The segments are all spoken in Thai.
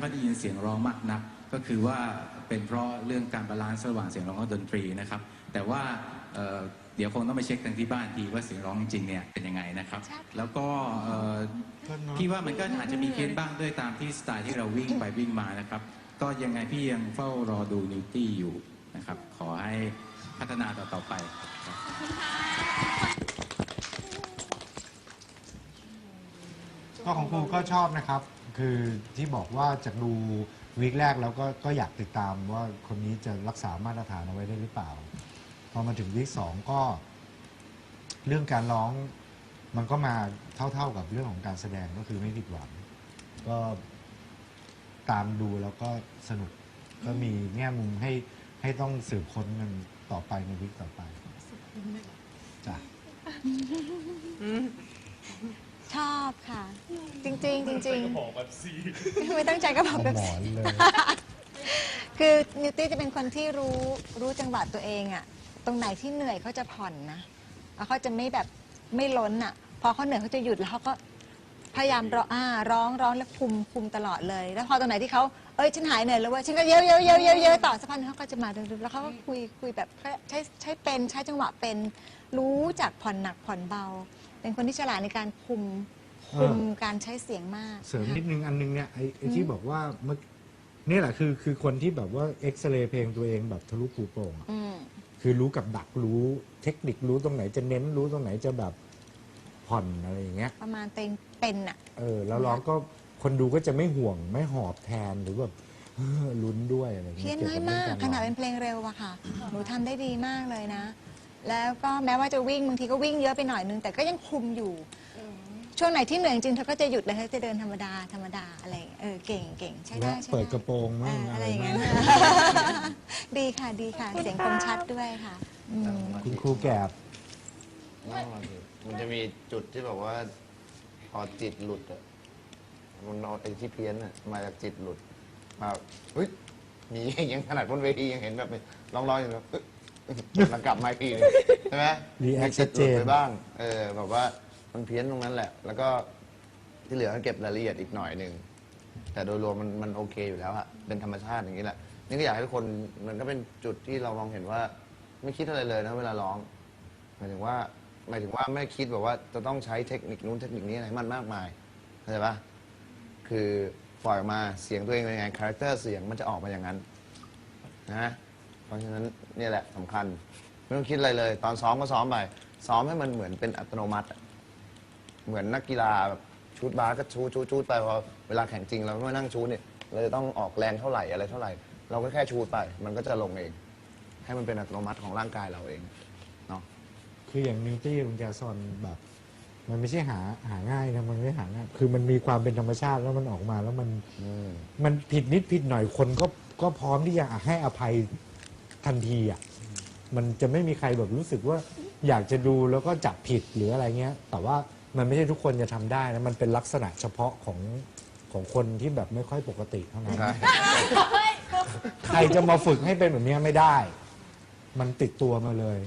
ไม่ค่อยได้ยินเสียงร้องมากนัก ก็คือว่าเป็นเพราะเรื่องการบาลานซ์ระหว่างเสียงร้องกับดนตรีนะครับ แต่ว่าเอ่อเดี๋ยวคงต้องไปเช็คกันที่บ้านทีว่าเสียงร้องจริงๆเนี่ยเป็นยังไงนะครับ แล้วก็เอ่อพี่ว่ามันก็อาจจะมีเพี้ยนบ้างด้วยตามที่สไตล์ที่เราวิ่งไปวิ่งมานะครับ ก็ยังไงพี่ยังเฝ้ารอดูนิวตี้อยู่นะครับ ขอให้พัฒนาต่อๆไปครับก็ของครูก็ชอบนะครับ คือที่บอกว่าจากดูวีคแรกแล้วก็ก็อยากติดตามว่าคนนี้จะรักษามาตรฐานเอาไว้ได้หรือเปล่า พอมาถึงวีคสองก็ เรื่องการร้องมันก็มาเท่าๆกับเรื่องของการแสดงก็คือไม่ผิดหวัง ก็ตามดูแล้วก็สนุกก็มีแง่มุมให้ให้ต้องสืบค้นกันต่อไปในวิกต่อไปจ้ะชอบค่ะ จริงๆจริงบอกแบบซีๆไม่ตั้งใจก็บอกเอาแบบหมอนเลย คือนิวตี้จะเป็นคนที่รู้รู้จังหวะตัวเองอะตรงไหนที่เหนื่อยเขาจะผ่อนนะแล้วเขาจะไม่แบบไม่ล้นอะพอเขาเหนื่อยเขาจะหยุดแล้วเขาก็พยายามร้องอ่าร้องร้องแล้วคุมคุมตลอดเลย แล้วพอตรงไหนที่เขาเอ้ยฉันหายเหนื่อยแล้วเว่าฉันก็เยอะเยอะเยอะเยอะเยอะต่อสักพักหนึ่งเขาก็จะมาดึงๆแล้วเขาก็คุยคุยแบบใช้ใช้เป็นใช้จังหวะเป็น รู้จักผ่อนหนักผ่อนเบา เป็นคนที่ฉลาดในการคุม คุมการใช้เสียงมากเสริมนิดนึงอันนึงเนี่ยไอ้ไอ้ที่บอกว่าเมื่อนี่แหละคือคือคนที่แบบว่าเอ็กซเรย์เพลงตัวเองแบบทะลุปูโปร่งอะอืมคือรู้กับดักรู้เทคนิครู้ตรงไหนจะเน้นรู้ตรงไหนจะแบบผ่อนอะไรอย่างเงี้ย ประมาณเต็งเป็นอะเออแล้วร้องก็คนดูก็จะไม่ห่วงไม่หอบแทนหรือแบบเออลุ้นด้วยอะไรอย่างเพี้เงี้ยยนน้อยเกี่ยวกับมาเรื่องการร้กขนาดอง เป็นเพลงเร็วอะค่ะ หนูทำได้ดีมากเลยนะ แล้วก็แม้ว่าจะวิ่งบางทีก็วิ่งเยอะไปหน่อยนึง แต่ก็ยังคุมอยู่ ช่วงไหนที่เหนื่อยจริงๆเธอก็จะหยุดเลยเธอจะเดินธรรมดาธรรมดาอะไรอย่างเงี้ยเออเก่งเก่งใช่ได้และใช่เปิดกได้ระโปรงเอมั่งออะอะไรไรอย่างมั่เงี้งยดีค่ะดีค่ะ เสียงคมชัดด้วยค่ะอืมคุณครูแกบนั่งรออยู่มันจะมีจุดที่แบบว่าพอจิตหลุดอะมันเอาไอ้ที่เพี้ยนอะมาจากจิตหลุดมาเฮ้ยมียังขนาดบนเวทียังเห็นแบบร้องๆอยู่แบบเอ้ยแล้วกลับมาอีกทีนึงใช่ไหม React มีจิตหลุดชัดเจไปนบ้าง เออแบบว่า มันเพี้ยนตรงนั้นแหละ แล้วก็ที่เหลือก็เก็บรายละเอียดอีกหน่อยหนึ่ง แต่โดยรวมมันมันโอเคอยู่แล้วอะเป็นธรรมชาติอย่างนี้แหละ นี่ก็อยากให้ทุกคนมันก็เป็นจุดที่เรามองเห็นว่า ไม่คิดอะไรเลยนะเวลาร้อง หมายถึงว่าหมายถึงว่าไม่คิดแบบว่าจะต้องใช้เทคนิคนู้นเทคนิคนี้อะไรมันมากมายเข้าใจปะคือปล่อยออกมาเสียงตัวเองเป็นยังไงคาแรคเตอร์เสียงมันจะออกมาอย่างนั้นนะเพราะฉะนั้นเนี่ยแหละสำคัญ ไม่ต้องคิดอะไรเลย ตอนซ้อมก็ซ้อมไปซ้อมให้มันเหมือนเป็นอัตโนมัติอะ เหมือนนักกีฬาแบบชูดบาสก็ชูดชูดชูดไปพอเวลาแข่งจริงเราไม่มานั่งชูดเนี่ยเราจะต้องออกแรงเท่าไหร่อะไรเท่าไหร่ เราก็แค่ชูดไป มันก็จะลงเอง ให้มันเป็นอัตโนมัติของร่างกายเราเองเนาะคืออย่างนิวตี้ลุงแจซอนแบบ มันไม่ใช่หาหาง่ายนะมันไม่หาง่ายคือมันมีความเป็นธรรมชาติแล้วมันออกมาแล้วมันอืม มันผิดนิดผิดหน่อยคนก็ก็พร้อมที่จะให้อภัยทันทีอะมันจะไม่มีใครแบบรู้สึกว่าอยากจะดูแล้วก็จับผิดหรืออะไรเงี้ย แต่ว่า มันไม่ใช่ทุกคนจะทำได้นะมันเป็นลักษณะเฉพาะของของคนที่แบบไม่ค่อยปกติเท่านั้นใช่ใครจะมาฝึกให้เป็นแบบเนี้ยไม่ได้ มันติดตัวมาเลย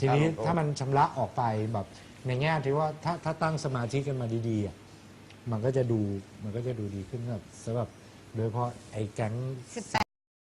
ทีนี้ถ้ามันชำระออกไปแบบในแง่ที่ว่าถ้าถ้าตั้งสมาธิกันมาดีๆอะมันก็จะดูมันก็จะดูดีขึ้นแบบสำหรับโดยเฉพาะไอ้แก๊งสิบแป